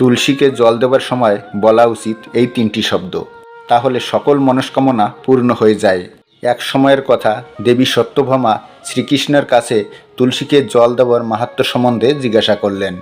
তুলসীকে জল দেওয়ার সময় বলা উচিত এই তিনটি শব্দ। তাহলে সকল মনস্কামনা পূর্ণ হয়ে যায়। এক সময়ের কথা দেবী সত্যভামা শ্রীকৃষ্ণের কাছে তুলসীকে জল দেওয়ার মাহাত্ম্য সম্বন্ধে জিজ্ঞাসা করলেন।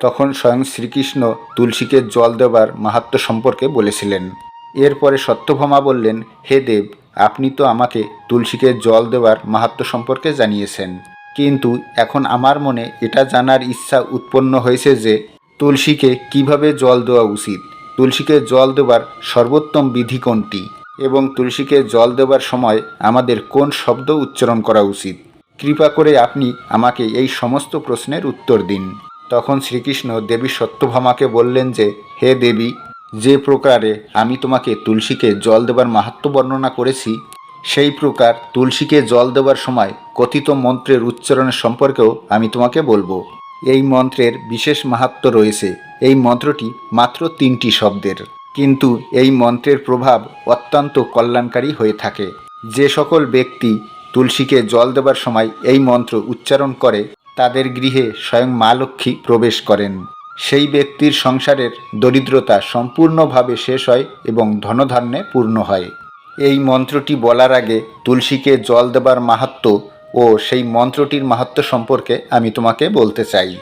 তখন স্বয়ং শ্রীকৃষ্ণ তুলসীকে জল দেওয়ার মাহাত্ম্য সম্পর্কে বলেছিলেন। এরপরে সত্যভামা বললেন, হে দেব, আপনি তো আমাকে তুলসীকে জল দেওয়ার মাহাত্ম্য সম্পর্কে জানিয়েছেন। কিন্তু এখন আমার মনে এটা জানার ইচ্ছা উৎপন্ন হয়েছে যে তুলসীকে কীভাবে জল দেওয়া উচিত? তুলসীকে জল দেওয়ার সর্বোত্তম বিধি কোনটি? এবং তুলসীকে জল দেওয়ার সময় আমাদের কোন শব্দ উচ্চারণ করা উচিত? কৃপা করে আপনি আমাকে এই সমস্ত প্রশ্নের উত্তর দিন। তখন শ্রীকৃষ্ণ দেবী সত্যভামাকে বললেন যে, হে দেবী, যে প্রকারে আমি তোমাকে তুলসীকে জল দেবার মাহাত্ম্য বর্ণনা করেছি, সেই প্রকার তুলসীকে জল দেওয়ার সময় কথিত মন্ত্রের উচ্চারণের সম্পর্কেও আমি তোমাকে বলব। এই মন্ত্রের বিশেষ মাহাত্ম্য রয়েছে। এই মন্ত্রটি মাত্র তিনটি শব্দের। কিন্তু এই মন্ত্রের প্রভাব অত্যন্ত কল্যাণকারী হয়ে থাকে। যে সকল ব্যক্তি তুলসীকে জল দেবার সময় এই মন্ত্র উচ্চারণ করে, তাদের গৃহে স্বয়ং মা লক্ষ্মী প্রবেশ করেন। সেই ব্যক্তির সংসারের দরিদ্রতা সম্পূর্ণভাবে শেষ হয় এবং ধনধান্যে পূর্ণ হয়। এই মন্ত্রটি বলার আগে তুলসীকে জল দেবার মাহাত্ম্য ও সেই মন্ত্রটির মাহাত্ম্য সম্পর্কে আমি তোমাকে বলতে চাই।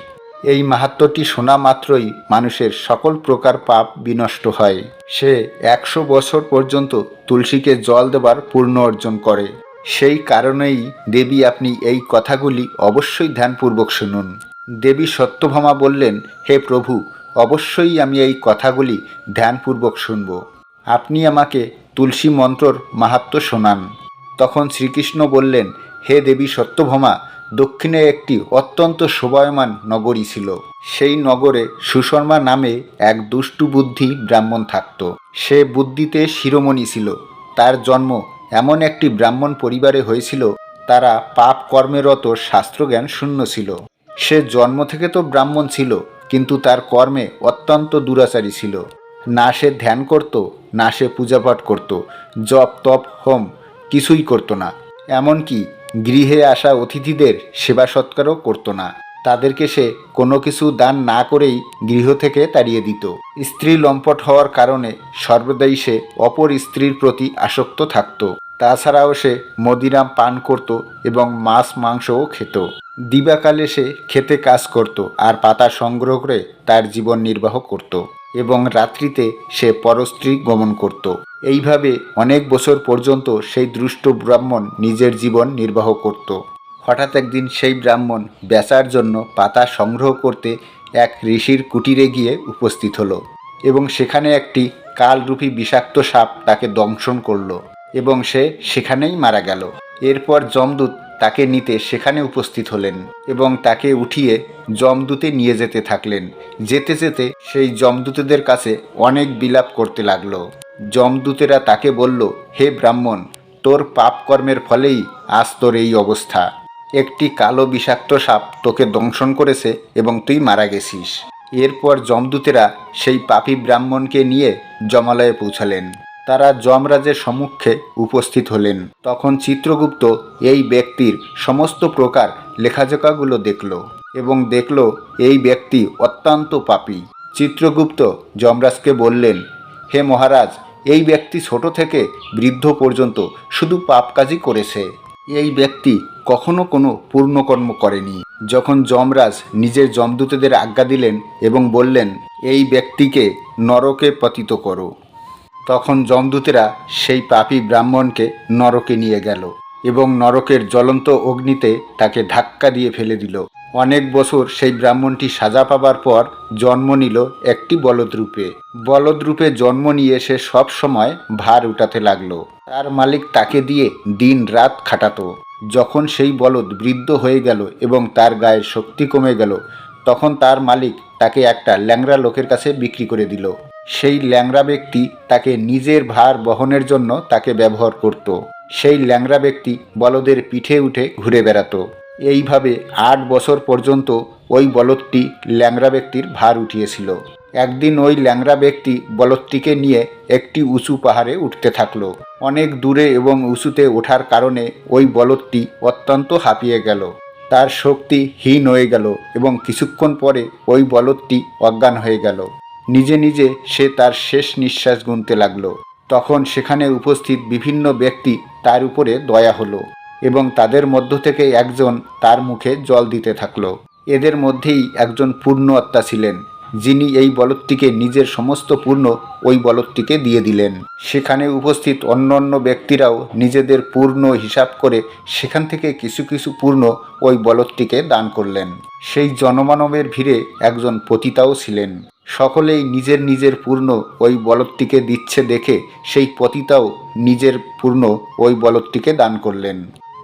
এই মাহাত্ম্যটি শোনা মাত্রই মানুষের সকল প্রকার পাপ বিনষ্ট হয়। সে একশো বছর পর্যন্ত তুলসীকে জল দেবার পূর্ণ অর্জন করে। সেই কারণেই দেবী আপনি এই কথাগুলি অবশ্যই ধ্যানপূর্বক শুনুন। দেবী সত্যভামা বললেন, হে প্রভু, অবশ্যই আমি এই কথাগুলি ধ্যানপূর্বক শুনব। আপনি আমাকে তুলসী মন্ত্রর মাহাত্ম শোনান। তখন শ্রীকৃষ্ণ বললেন হে দেবী সত্যভামা, দক্ষিণে একটি অত্যন্ত শোভায়মান নগরী ছিল। সেই নগরে সুশর্মা নামে এক দুষ্টু বুদ্ধি ব্রাহ্মণ থাকত। সে বুদ্ধিতে শিরোমণি ছিল। তার জন্ম এমন একটি ব্রাহ্মণ পরিবারে হয়েছিল, তারা পাপ কর্মেরত শাস্ত্রজ্ঞান শূন্য ছিল। সে জন্ম থেকে তো ব্রাহ্মণ ছিল, কিন্তু তার কর্মে অত্যন্ত দুরাচারী ছিল। না সে ধ্যান করত, না সে পূজাপাঠ করত। জপ, তপ, হোম কিছুই করত না। এমনকি গৃহে আসা অতিথিদের সেবা সৎকারও করত না। তাদেরকে সে কোনো কিছু দান না করেই গৃহ থেকে তাড়িয়ে দিত। স্ত্রী লম্পট হওয়ার কারণে সর্বদাই সে অপর স্ত্রীর প্রতি আসক্ত থাকত। তাছাড়াও সে মদিরাম পান করত এবং মাছ মাংসও খেত। দিবাকালে সে খেতে কাজ করত আর পাতা সংগ্রহ করে তার জীবন নির্বাহ করত এবং রাত্রিতে সে পরস্ত্রী গমন করত। এইভাবে অনেক বছর পর্যন্ত সেই দুষ্ট ব্রাহ্মণ নিজের জীবন নির্বাহ করত। হঠাৎ একদিন সেই ব্রাহ্মণ বেচার জন্য পাতা সংগ্রহ করতে এক ঋষির কুটিরে গিয়ে উপস্থিত হলো এবং সেখানে একটি কালরূপী বিষাক্ত সাপ তাকে দংশন করল এবং সে সেখানেই মারা গেল। এরপর যমদূত তাকে নিতে সেখানে উপস্থিত হলেন এবং তাকে উঠিয়ে যমদূতে নিয়ে যেতে থাকলেন। যেতে যেতে সেই যমদূতেদের কাছে অনেক বিলাপ করতে লাগল। যমদূতেরা তাকে বলল, হে ব্রাহ্মণ, তোর পাপ কর্মের ফলেই আজ তোর এই অবস্থা। একটি কালো বিষাক্ত সাপ তোকে দংশন করেছে এবং তুই মারা গেছিস এরপর যমদূতেরা সেই পাপী ব্রাহ্মণকে নিয়ে জমালয়ে পৌঁছালেন। তারা যমরাজের সম্মুখে উপস্থিত হলেন। তখন চিত্রগুপ্ত এই ব্যক্তির সমস্ত প্রকার লেখাজোকাগুলো দেখল এবং দেখল, এই ব্যক্তি অত্যন্ত পাপী চিত্রগুপ্ত যমরাজকে বললেন হে মহারাজ, এই ব্যক্তি ছোট থেকে বৃদ্ধ পর্যন্ত শুধু পাপ কাজই করেছে। এই ব্যক্তি কখনো কোনো পূর্ণকর্ম করেনি। যখন যমরাজ নিজের যমদূতেদের আজ্ঞা দিলেন এবং বললেন, এই ব্যক্তিকে নরকে পতিত করো। তখন যমদূতেরা সেই পাপী ব্রাহ্মণকে নরকে নিয়ে গেল এবং নরকের জ্বলন্ত অগ্নিতে তাকে ধাক্কা দিয়ে ফেলে দিল। অনেক বছর সেই ব্রাহ্মণটি সাজা পাবার পর জন্ম নিল একটি বলদ রূপে জন্ম নিয়ে সে সব সময় ভার উঠাতে লাগল। তার মালিক তাকে দিয়ে দিন রাত খাটাতো। যখন সেই বলদ বৃদ্ধ হয়ে গেল এবং তার গায়ে শক্তি কমে গেল, তখন তার মালিক তাকে একটা ল্যাংরা লোকের কাছে বিক্রি করে দিল। সেই ল্যাংরা ব্যক্তি তাকে নিজের ভার বহনের জন্য তাকে ব্যবহার করত। সেই ল্যাংরা ব্যক্তি বলদের পিঠে উঠে ঘুরে বেড়াতো। এইভাবে আট বছর পর্যন্ত ওই বলদটি ল্যাংরা ব্যক্তির ভার উঠিয়েছিল। একদিন ওই ল্যাংরা ব্যক্তি বলদটিকে নিয়ে একটি উঁচু পাহাড়ে উঠতে থাকল। অনেক দূরে এবং উঁচুতে ওঠার কারণে ওই বলদটি অত্যন্ত হাঁপিয়ে গেল। তার শক্তি হীন হয়ে গেল এবং কিছুক্ষণ পরে ওই বলদটি অজ্ঞান হয়ে গেল। নিজে নিজে সে তার শেষ নিঃশ্বাস গুনতে লাগল। তখন সেখানে উপস্থিত বিভিন্ন ব্যক্তি তার উপরে দয়া হলো। এবং তাদের মধ্য থেকে একজন তার মুখে জল দিতে থাকল। এদের মধ্যেই একজন পূর্ণ আত্মা ছিলেন, যিনি এই বলদটিকে নিজের সমস্ত পূর্ণ ওই বলদটিকে দিয়ে দিলেন। সেখানে উপস্থিত অন্য অন্য ব্যক্তিরাও নিজেদের পূর্ণ হিসাব করে সেখান থেকে কিছু কিছু পূর্ণ ওই বলদটিকে দান করলেন। সেই জনমানবের ভিড়ে একজন পতিতাও ছিলেন। সকলেই নিজের নিজের পূর্ণ ওই বলদটিকে দিচ্ছে দেখে সেই পতিতাও নিজের পূর্ণ ওই বলদটিকে দান করলেন।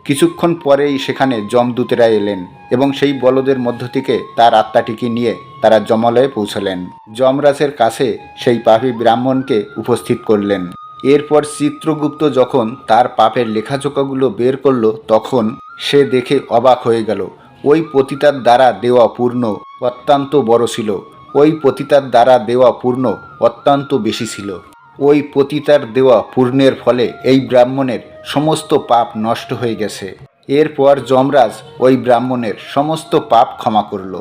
কিছুক্ষণ পরেই সেখানে যমদূতেরা এলেন এবং সেই বলদের মধ্য থেকে তার আত্মাটিকে নিয়ে তারা যমলয়ে পৌঁছলেন। যমরাজের কাছে সেই পাপী ব্রাহ্মণকে উপস্থিত করলেন। এরপর চিত্রগুপ্ত যখন তার পাপের লেখাজোকাগুলো বের করল, তখন সে দেখে অবাক হয়ে গেল। ওই পতিতার দ্বারা দেওয়া পূর্ণ অত্যন্ত বড় ছিল। ওই পতিতার দ্বারা দেওয়া পূর্ণ অত্যন্ত বেশি ছিল। ওই পতিতার দেওয়া পূর্ণের ফলে এই ব্রাহ্মণের সমস্ত পাপ নষ্ট হয়ে গেছে। এরপর যমরাজ ওই ব্রাহ্মণের সমস্ত পাপ ক্ষমা করল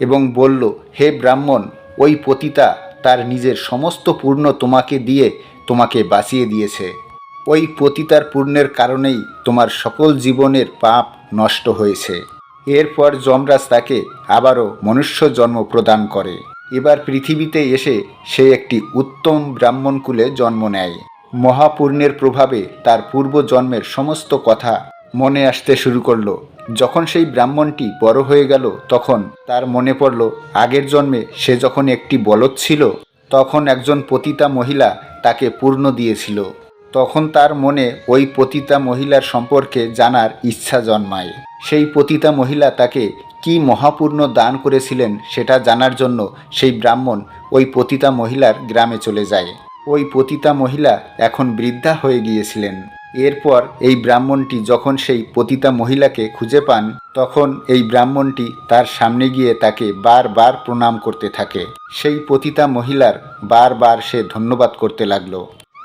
এবং বলল, হে ব্রাহ্মণ, ওই পতিতা তার নিজের সমস্ত পূর্ণ তোমাকে দিয়ে তোমাকে বাঁচিয়ে দিয়েছে। ওই পতিতার পূর্ণের কারণেই তোমার সকল জীবনের পাপ নষ্ট হয়েছে। এরপর যমরাজ তাকে আবারও মনুষ্য জন্ম প্রদান করে। এবার পৃথিবীতে এসে সে একটি উত্তম ব্রাহ্মণকুলে জন্ম নেয়। মহাপূর্ণের প্রভাবে তার পূর্ব জন্মের সমস্ত কথা মনে আসতে শুরু করল। যখন সেই ব্রাহ্মণটি বড় হয়ে গেল, তখন তার মনে পড়ল, আগের জন্মে সে যখন একটি বলদ ছিল, তখন একজন পতিতা মহিলা তাকে পূর্ণ দিয়েছিল। তখন তার মনে ওই পতিতা মহিলার সম্পর্কে জানার ইচ্ছা জন্মায়। সেই পতিতা মহিলা তাকে কি মহাপূর্ণ দান করেছিলেন সেটা জানার জন্য সেই ব্রাহ্মণ ওই পতিতা মহিলার গ্রামে চলে যায়। ওই পতিতা মহিলা এখন বৃদ্ধা হয়ে গিয়েছিলেন। এরপর এই ব্রাহ্মণটি যখন সেই পতিতা মহিলাকে খুঁজে পান, তখন এই ব্রাহ্মণটি তার সামনে গিয়ে তাকে বারবার প্রণাম করতে থাকে। সেই পতিতা মহিলার বারবার সে ধন্যবাদ করতে লাগল।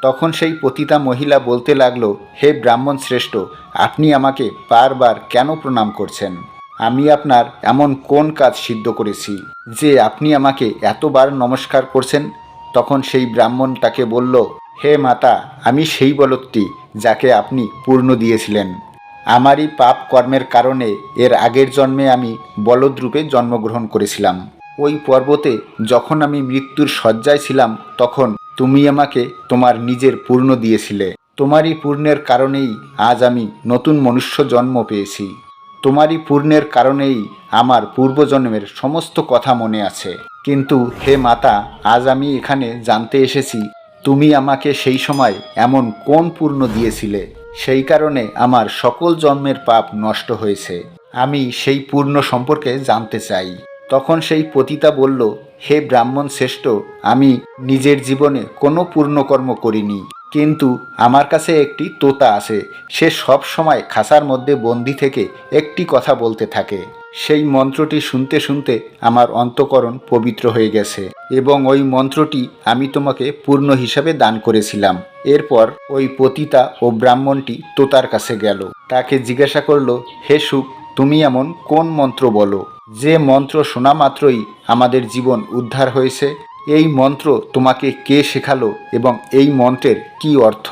তখন সেই পতিতা মহিলা বলতে লাগল, হে ব্রাহ্মণ শ্রেষ্ঠ, আপনি আমাকে বারবার কেন প্রণাম করছেন? আমি আপনার এমন কোন কাজ সিদ্ধ করেছি যে আপনি আমাকে এতবার নমস্কার করছেন? তখন সেই ব্রাহ্মণ তাকে বলল, হে মাতা, আমি সেই বলদটি যাকে আপনি পূর্ণ দিয়েছিলেন। আমারই পাপ কর্মের কারণে এর আগের জন্মে আমি বলদরূপে জন্মগ্রহণ করেছিলাম। ওই পর্বতে যখন আমি মৃত্যুর শয্যায় ছিলাম, তখন তুমি আমাকে তোমার নিজের পূর্ণ দিয়েছিলে। তোমারই পূর্ণের কারণেই আজ আমি নতুন মনুষ্য জন্ম পেয়েছি। তোমারই পূর্ণের কারণেই আমার পূর্বজন্মের সমস্ত কথা মনে আছে। কিন্তু হে মাতা, আজ আমি এখানে জানতে এসেছি, তুমি আমাকে সেই সময় এমন কোন পূর্ণ দিয়েছিলে? সেই কারণে আমার সকল জন্মের পাপ নষ্ট হয়েছে। আমি সেই পূর্ণ সম্পর্কে জানতে চাই। তখন সেই পতিতা বলল হে ব্রাহ্মণ শ্রেষ্ঠ, আমি নিজের জীবনে কোনো পূর্ণকর্ম করিনি। কিন্তু আমার কাছে একটি তোতা আছে, সে সব সময় খাসার মধ্যে বন্দি থেকে একটি কথা বলতে থাকে। সেই মন্ত্রটি শুনতে শুনতে আমার অন্তকরণ পবিত্র হয়ে গেছে, এবং ওই মন্ত্রটি আমি তোমাকে পূর্ণ হিসাবে দান করেছিলাম। এরপর ওই পতিতা ও ব্রাহ্মণটি তোতার কাছে গেল। তাকে জিজ্ঞাসা করল, হে সুখ, তুমি এমন কোন মন্ত্র বলো? যে মন্ত্র শোনা মাত্রই আমাদের জীবন উদ্ধার হয়েছে, এই মন্ত্র তোমাকে কে শেখালো এবং এই মন্ত্রের কি অর্থ?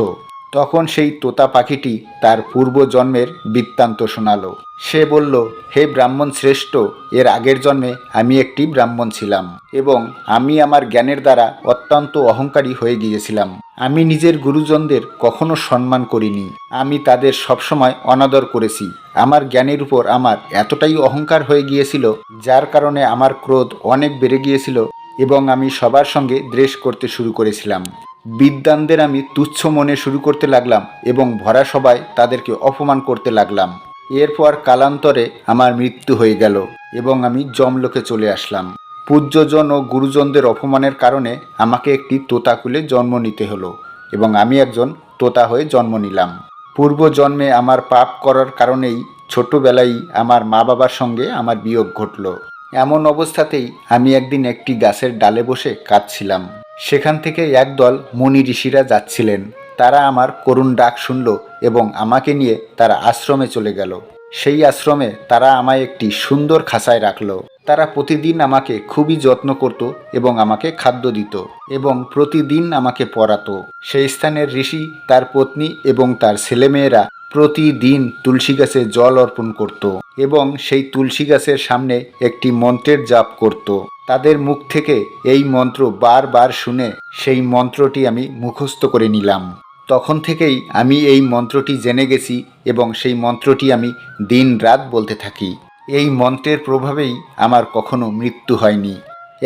তখন সেই তোতা পাখিটি তার পূর্বজন্মের বৃত্তান্ত শোনালো। সে বলল, হে ব্রাহ্মণ শ্রেষ্ঠ, এর আগের জন্মে আমি একটি ব্রাহ্মণ ছিলাম এবং আমি আমার জ্ঞানের দ্বারা অত্যন্ত অহংকারী হয়ে গিয়েছিলাম। আমি নিজের গুরুজনদের কখনো সম্মান করিনি। আমি তাদের সবসময় অনাদর করেছি। আমার জ্ঞানের উপর আমার এতটাই অহংকার হয়ে গিয়েছিল, যার কারণে আমার ক্রোধ অনেক বেড়ে গিয়েছিল এবং আমি সবার সঙ্গে দ্রেষ করতে শুরু করেছিলাম। বিদ্বানদের আমি তুচ্ছ মনে শুরু করতে লাগলাম এবং ভরা সবাই তাদেরকে অপমান করতে লাগলাম। এরপর কালান্তরে আমার মৃত্যু হয়ে গেল এবং আমি জমলোকে চলে আসলাম। পূজ্যজন ও গুরুজনদের অপমানের কারণে আমাকে একটি তোতাকুলে জন্ম নিতে হলো এবং আমি একজন তোতা হয়ে জন্ম নিলাম। পূর্বজন্মে আমার পাপ করার কারণেই ছোটবেলায় আমার মা বাবার সঙ্গে আমার বিয়োগ ঘটল। এমন অবস্থাতেই আমি একদিন একটি গাছের ডালে বসে কাঁদছিলাম। সেখান থেকে একদল মুনি ঋষিরা যাচ্ছিলেন। তারা আমার করুণ ডাক শুনল এবং আমাকে নিয়ে তারা আশ্রমে চলে গেল। সেই আশ্রমে তারা আমায় একটি সুন্দর খাঁচায় রাখল। তারা প্রতিদিন আমাকে খুবই যত্ন করত এবং আমাকে খাদ্য দিত এবং প্রতিদিন আমাকে পড়াতো। সেই স্থানের ঋষি, তার পত্নী এবং তার ছেলেমেয়েরা প্রতিদিন তুলসী গাছে জল অর্পণ করত এবং সেই তুলসী গাছের সামনে একটি মন্ত্রের জাপ করত। তাদের মুখ থেকে এই মন্ত্র বারবার শুনে সেই মন্ত্রটি আমি মুখস্থ করে নিলাম। তখন থেকেই আমি এই মন্ত্রটি জেনে গেছি এবং সেই মন্ত্রটি আমি দিন রাত বলতে থাকি। এই মন্ত্রের প্রভাবেই আমার কখনো মৃত্যু হয়নি।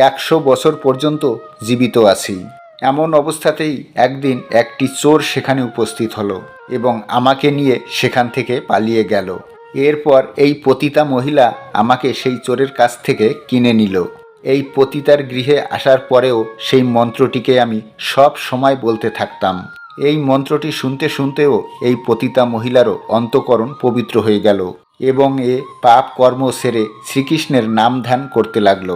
একশো বছর পর্যন্ত জীবিত আছি। এমন অবস্থাতেই একদিন একটি চোর সেখানে উপস্থিত হলো এবং আমাকে নিয়ে সেখান থেকে পালিয়ে গেল। এরপর এই পতিতা মহিলা আমাকে সেই চোরের কাছ থেকে কিনে নিল। এই পতিতার গৃহে আসার পরেও সেই মন্ত্রটিকে আমি সব সময় বলতে থাকতাম। এই মন্ত্রটি শুনতে শুনতেও এই পতিতা মহিলারও অন্তকরণ পবিত্র হয়ে গেল এবং এ পাপ কর্ম সেরে শ্রীকৃষ্ণের নাম ধ্যান করতে লাগল।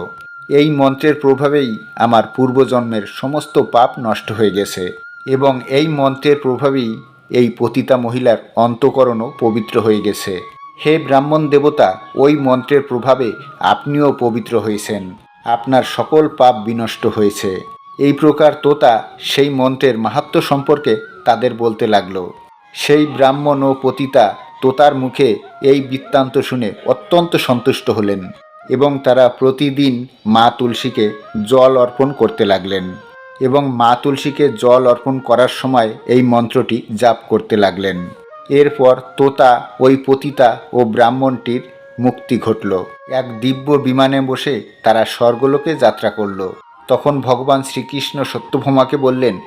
এই মন্ত্রের প্রভাবেই আমার পূর্বজন্মের সমস্ত পাপ নষ্ট হয়ে গেছে এবং এই মন্ত্রের প্রভাবেই এই পতিতা মহিলার অন্তকরণও পবিত্র হয়ে গেছে। হে ব্রাহ্মণ দেবতা, ওই মন্ত্রের প্রভাবে আপনিও পবিত্র হয়েছেন। আপনার সকল পাপ বিনষ্ট হয়েছে। এই প্রকার তোতা সেই মন্ত্রের মাহাত্ম সম্পর্কে তাদের বলতে লাগল। সেই ব্রাহ্মণ ও পতিতা তোতার মুখে এই বৃত্তান্ত শুনে অত্যন্ত সন্তুষ্ট হলেন। এবং তারা প্রতিদিন মা তুলসীকে জল অর্পণ করতে লাগলেন এবং মা তুলসীকে জল অর্পণ করার সময় এই মন্ত্রটি জাপ করতে লাগলেন। এরপর তোতা, ওই পতিতা ও ব্রাহ্মণটির মুক্তি ঘটল। এক দিব্য বিমানে বসে তারা স্বর্গলোকে যাত্রা করল। তখন ভগবান শ্রীকৃষ্ণ সত্যভামাকে বললেন,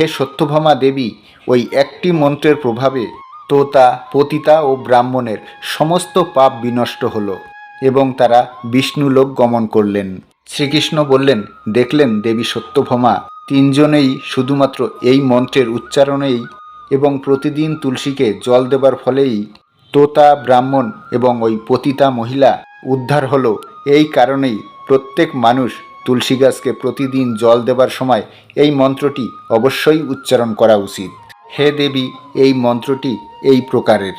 হে সত্যভামা দেবী, ওই একটি মন্ত্রের প্রভাবে তোতা, পতিতা ও ব্রাহ্মণের সমস্ত পাপ বিনষ্ট হলো। এবং তারা বিষ্ণুলোক গমন করলেন। শ্রীকৃষ্ণ বললেন, দেখলেন দেবী সত্যভামা, তিনজনেই শুধুমাত্র এই মন্ত্রের উচ্চারণেই এবং প্রতিদিন তুলসীকে জল দেবার ফলেই তোতা, ব্রাহ্মণ এবং ওই পতিতা মহিলা উদ্ধার হলো। এই কারণেই প্রত্যেক মানুষ তুলসী গাছকে প্রতিদিন জল দেবার সময় এই মন্ত্রটি অবশ্যই উচ্চারণ করা উচিত। হে দেবী, এই মন্ত্রটি এই প্রকারের।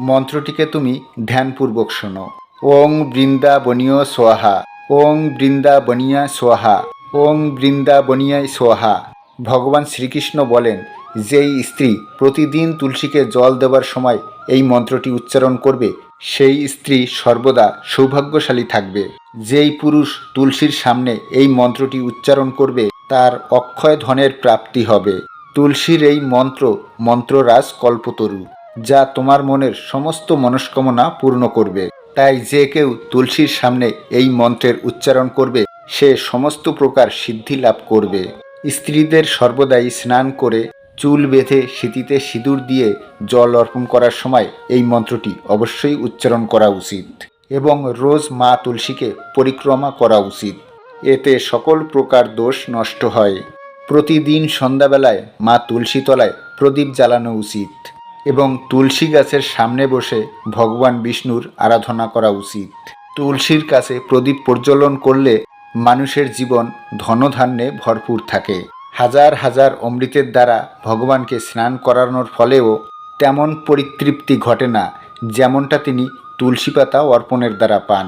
মন্ত্রটিকে তুমি ধ্যানপূর্বক শোনো। ওং বৃন্দাবনীয় সোহা। ওং বৃন্দাবনিয়া সোহা। ওং বৃন্দাবনিয়ায় সোহা। ভগবান শ্রীকৃষ্ণ বলেন, যেই স্ত্রী প্রতিদিন তুলসীকে জল দেবার সময় এই মন্ত্রটি উচ্চারণ করবে, সেই স্ত্রী সর্বদা সৌভাগ্যশালী থাকবে। যেই পুরুষ তুলসীর সামনে এই মন্ত্রটি উচ্চারণ করবে, তার অক্ষয় ধনের প্রাপ্তি হবে। তুলসীর এই মন্ত্র মন্ত্ররাজ কল্পতরু, যা তোমার মনের সমস্ত মনস্কামনা পূর্ণ করবে। তাই যে কেউ তুলসীর সামনে এই মন্ত্রের উচ্চারণ করবে, সে সমস্ত প্রকার সিদ্ধি লাভ করবে। স্ত্রীদের সর্বদাই স্নান করে চুল বেঁধে সিঁথিতে সিঁদুর দিয়ে জল অর্পণ করার সময় এই মন্ত্রটি অবশ্যই উচ্চারণ করা উচিত এবং রোজ মা তুলসীকে পরিক্রমা করা উচিত। এতে সকল প্রকার দোষ নষ্ট হয়। প্রতিদিন সন্ধ্যাবেলায় মা তুলসী তলায় প্রদীপ জ্বালানো উচিত। এবং তুলসী গাছের সামনে বসে ভগবান বিষ্ণুর আরাধনা করা উচিত। তুলসীর কাছে প্রদীপ প্রজ্বলন করলে মানুষের জীবন ধনধান্যে ভরপুর থাকে। হাজার হাজার অমৃতের দ্বারা ভগবানকে স্নান করানোর ফলেও তেমন পরিতৃপ্তি ঘটে না, যেমনটা তিনি তুলসী পাতা অর্পণের দ্বারা পান।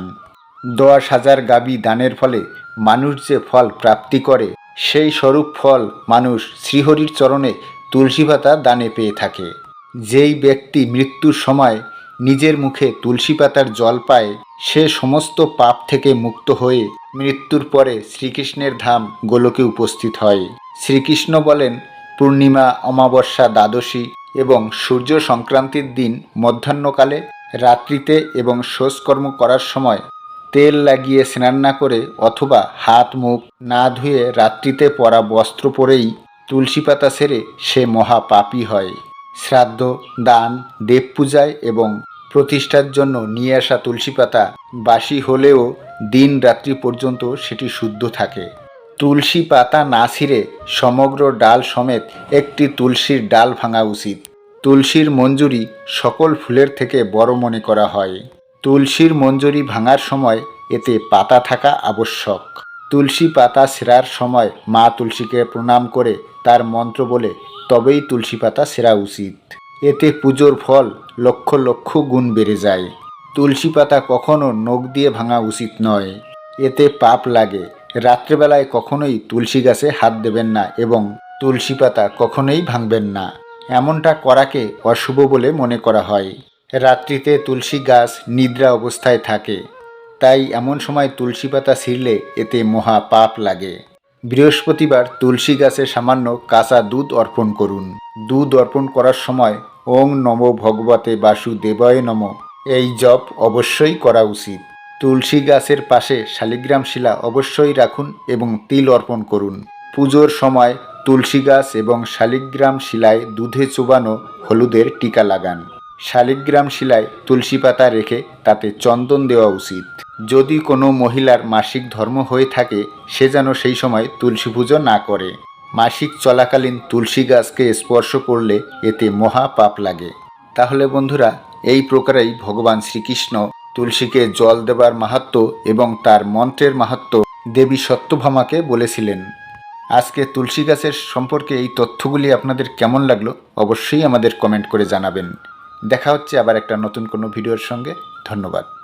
দশ হাজার গাবি দানের ফলে মানুষ যে ফল প্রাপ্তি করে, সেই স্বরূপ ফল মানুষ শ্রীহরির চরণে তুলসী পাতা দানে পেয়ে থাকে। যেই ব্যক্তি মৃত্যুর সময় নিজের মুখে তুলসী পাতার জল পায়, সে সমস্ত পাপ থেকে মুক্ত হয়ে মৃত্যুর পরে শ্রীকৃষ্ণের ধাম গোলকে উপস্থিত হয়। শ্রীকৃষ্ণ বলেন, পূর্ণিমা, অমাবস্যা, দ্বাদশী এবং সূর্য সংক্রান্তির দিন মধ্যাহ্নকালে রাত্রিতে এবং শোষকর্ম করার সময় তেল লাগিয়ে স্নান না করে অথবা হাত মুখ না ধুয়ে রাত্রিতে পরা বস্ত্র পরেই তুলসী পাতা সেরে সে মহাপাপী হয়। শ্রাদ্ধ, দান, দেব পূজায় এবং প্রতিষ্ঠার জন্য নিয়ে আসা তুলসী পাতা বাসি হলেও দিন রাত্রি পর্যন্ত সেটি শুদ্ধ থাকে। তুলসী পাতা না ছিঁড়ে সমগ্র ডাল সমেত একটি তুলসীর ডাল ভাঙা উচিত। তুলসীর মঞ্জুরি সকল ফুলের থেকে বড় মনে করা হয়। তুলসীর মঞ্জুরি ভাঙার সময় এতে পাতা থাকা আবশ্যক। তুলসী পাতা সেরার সময় মা তুলসীকে প্রণাম করে তার মন্ত্র বলে, তবেই তুলসী পাতা সেরা উচিত। এতে পুজোর ফল লক্ষ লক্ষ গুণ বেড়ে যায়। তুলসী পাতা কখনো নখ দিয়ে ভাঙা উচিত নয়। এতে পাপ লাগে। রাত্রেবেলায় কখনোই তুলসী গাছে হাত দেবেন না এবং তুলসী পাতা কখনোই ভাঙবেন না। এমনটা করাকে অশুভ বলে মনে করা হয়। রাত্রিতে তুলসী গাছ নিদ্রা অবস্থায় থাকে। তাই এমন সময় তুলসী পাতা ছিঁড়লে এতে মহা পাপ লাগে। বৃহস্পতিবার তুলসী গাছে সামান্য কাঁচা দুধ অর্পণ করুন। দুধ অর্পণ করার সময় ওং নম ভগবতে বাসুদেবয় নম। এই জপ অবশ্যই করা উচিত। তুলসী গাছের পাশে শালিগ্রাম শিলা অবশ্যই রাখুন এবং তিল অর্পণ করুন। পুজোর সময় তুলসী গাছ এবং শালিগ্রাম শিলায় দুধে চুবানো হলুদের টিকা লাগান। শালিগ্রাম শিলায় তুলসী পাতা রেখে তাতে চন্দন দেওয়া উচিত। যদি কোনো মহিলার মাসিক ধর্ম হয়ে থাকে, সে যেন সেই সময় তুলসী পুজো না করে। মাসিক চলাকালীন তুলসী গাছকে স্পর্শ করলে এতে মহা পাপ লাগে। তাহলে বন্ধুরা, এই প্রকারেই ভগবান শ্রীকৃষ্ণ তুলসীকে জল দেবার মাহাত্ম এবং তার মন্ত্রের মাহাত্ম দেবী সত্যভামাকে বলেছিলেন। আজকে তুলসী গাছের সম্পর্কে এই তথ্যগুলি আপনাদের কেমন লাগল, অবশ্যই আমাদের কমেন্ট করে জানাবেন। দেখা হচ্ছে আবার একটা নতুন কোনো ভিডিওর সঙ্গে। ধন্যবাদ।